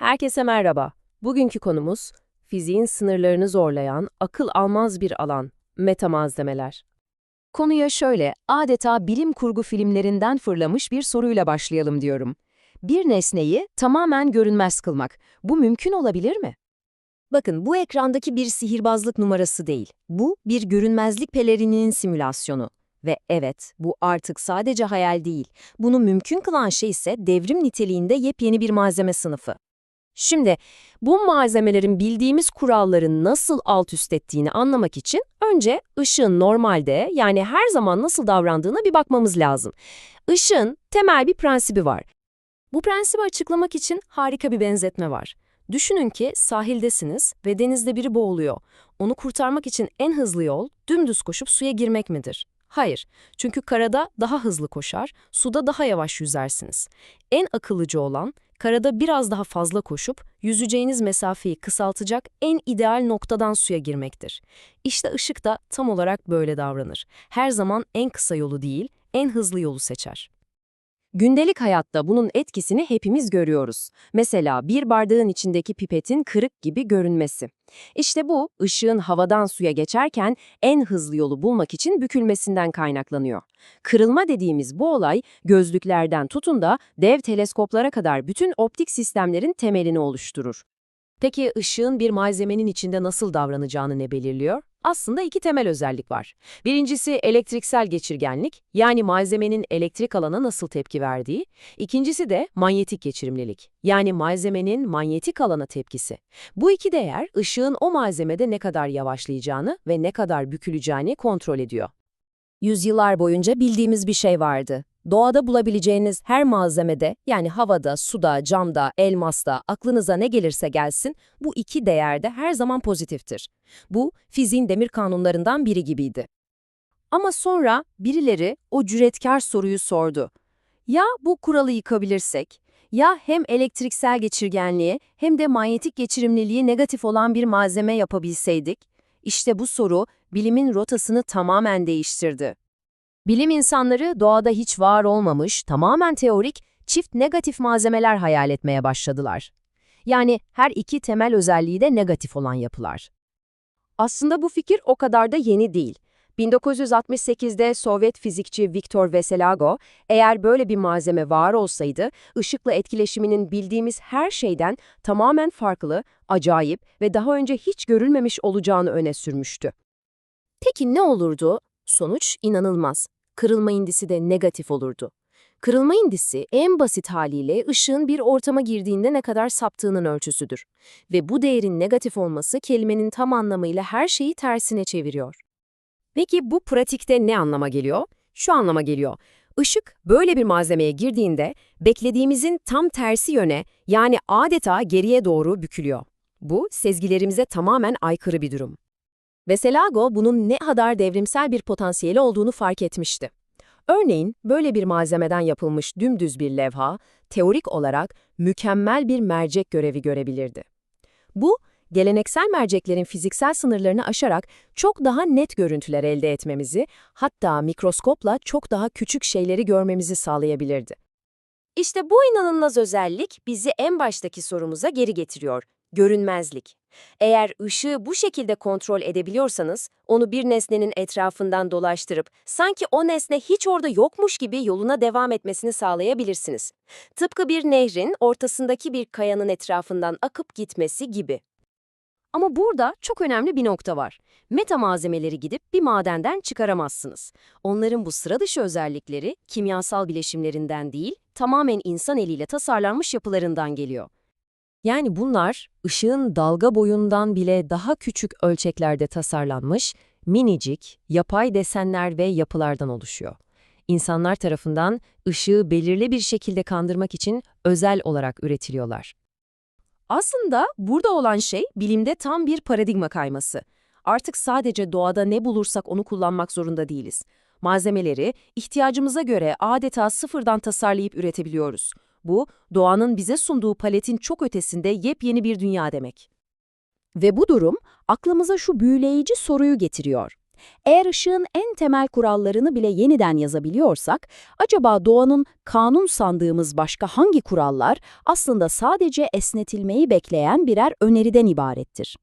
Herkese merhaba. Bugünkü konumuz fiziğin sınırlarını zorlayan akıl almaz bir alan, metamalzemeler. Konuya şöyle, adeta bilim kurgu filmlerinden fırlamış bir soruyla başlayalım diyorum. Bir nesneyi tamamen görünmez kılmak, bu mümkün olabilir mi? Bakın bu ekrandaki bir sihirbazlık numarası değil. Bu bir görünmezlik pelerininin simülasyonu. Ve evet, bu artık sadece hayal değil. Bunu mümkün kılan şey ise devrim niteliğinde yepyeni bir malzeme sınıfı. Şimdi bu malzemelerin bildiğimiz kuralları nasıl alt üst ettiğini anlamak için önce ışığın normalde yani her zaman nasıl davrandığına bir bakmamız lazım. Işığın temel bir prensibi var. Bu prensibi açıklamak için harika bir benzetme var. Düşünün ki sahildesiniz ve denizde biri boğuluyor. Onu kurtarmak için en hızlı yol dümdüz koşup suya girmek midir? Hayır. Çünkü karada daha hızlı koşar, suda daha yavaş yüzersiniz. En akıllıcı olan karada biraz daha fazla koşup yüzeceğiniz mesafeyi kısaltacak en ideal noktadan suya girmektir. İşte ışık da tam olarak böyle davranır. Her zaman en kısa yolu değil, en hızlı yolu seçer. Gündelik hayatta bunun etkisini hepimiz görüyoruz. Mesela bir bardağın içindeki pipetin kırık gibi görünmesi. İşte bu, ışığın havadan suya geçerken en hızlı yolu bulmak için bükülmesinden kaynaklanıyor. Kırılma dediğimiz bu olay, gözlüklerden tutun da dev teleskoplara kadar bütün optik sistemlerin temelini oluşturur. Peki ışığın bir malzemenin içinde nasıl davranacağını ne belirliyor? Aslında iki temel özellik var. Birincisi elektriksel geçirgenlik, yani malzemenin elektrik alana nasıl tepki verdiği. İkincisi de manyetik geçirimlilik, yani malzemenin manyetik alana tepkisi. Bu iki değer ışığın o malzemede ne kadar yavaşlayacağını ve ne kadar büküleceğini kontrol ediyor. Yüzyıllar boyunca bildiğimiz bir şey vardı. Doğada bulabileceğiniz her malzemede, yani havada, suda, camda, elmasta, aklınıza ne gelirse gelsin, bu iki değerde her zaman pozitiftir. Bu, fiziğin demir kanunlarından biri gibiydi. Ama sonra birileri o cüretkar soruyu sordu. Ya bu kuralı yıkabilirsek? Ya hem elektriksel geçirgenliğe hem de manyetik geçirimliliği negatif olan bir malzeme yapabilseydik? İşte bu soru bilimin rotasını tamamen değiştirdi. Bilim insanları doğada hiç var olmamış, tamamen teorik, çift negatif malzemeler hayal etmeye başladılar. Yani her iki temel özelliği de negatif olan yapılar. Aslında bu fikir o kadar da yeni değil. 1968'de Sovyet fizikçi Viktor Veselago, eğer böyle bir malzeme var olsaydı, ışıkla etkileşiminin bildiğimiz her şeyden tamamen farklı, acayip ve daha önce hiç görülmemiş olacağını öne sürmüştü. Peki ne olurdu? Sonuç inanılmaz. Kırılma indisi de negatif olurdu. Kırılma indisi en basit haliyle ışığın bir ortama girdiğinde ne kadar saptığının ölçüsüdür. Ve bu değerin negatif olması kelimenin tam anlamıyla her şeyi tersine çeviriyor. Peki bu pratikte ne anlama geliyor? Şu anlama geliyor. Işık böyle bir malzemeye girdiğinde beklediğimizin tam tersi yöne yani adeta geriye doğru bükülüyor. Bu sezgilerimize tamamen aykırı bir durum. Veselago bunun ne kadar devrimsel bir potansiyeli olduğunu fark etmişti. Örneğin böyle bir malzemeden yapılmış dümdüz bir levha, teorik olarak mükemmel bir mercek görevi görebilirdi. Bu, geleneksel merceklerin fiziksel sınırlarını aşarak çok daha net görüntüler elde etmemizi, hatta mikroskopla çok daha küçük şeyleri görmemizi sağlayabilirdi. İşte bu inanılmaz özellik bizi en baştaki sorumuza geri getiriyor. Görünmezlik. Eğer ışığı bu şekilde kontrol edebiliyorsanız, onu bir nesnenin etrafından dolaştırıp sanki o nesne hiç orada yokmuş gibi yoluna devam etmesini sağlayabilirsiniz. Tıpkı bir nehrin ortasındaki bir kayanın etrafından akıp gitmesi gibi. Ama burada çok önemli bir nokta var. Meta malzemeleri gidip bir madenden çıkaramazsınız. Onların bu sıra dışı özellikleri kimyasal bileşimlerinden değil, tamamen insan eliyle tasarlanmış yapılarından geliyor. Yani bunlar ışığın dalga boyundan bile daha küçük ölçeklerde tasarlanmış, minicik, yapay desenler ve yapılardan oluşuyor. İnsanlar tarafından ışığı belirli bir şekilde kandırmak için özel olarak üretiliyorlar. Aslında burada olan şey bilimde tam bir paradigma kayması. Artık sadece doğada ne bulursak onu kullanmak zorunda değiliz. Malzemeleri ihtiyacımıza göre adeta sıfırdan tasarlayıp üretebiliyoruz. Bu, doğanın bize sunduğu paletin çok ötesinde yepyeni bir dünya demek. Ve bu durum aklımıza şu büyüleyici soruyu getiriyor. Eğer ışığın en temel kurallarını bile yeniden yazabiliyorsak, acaba doğanın kanun sandığımız başka hangi kurallar aslında sadece esnetilmeyi bekleyen birer öneriden ibarettir?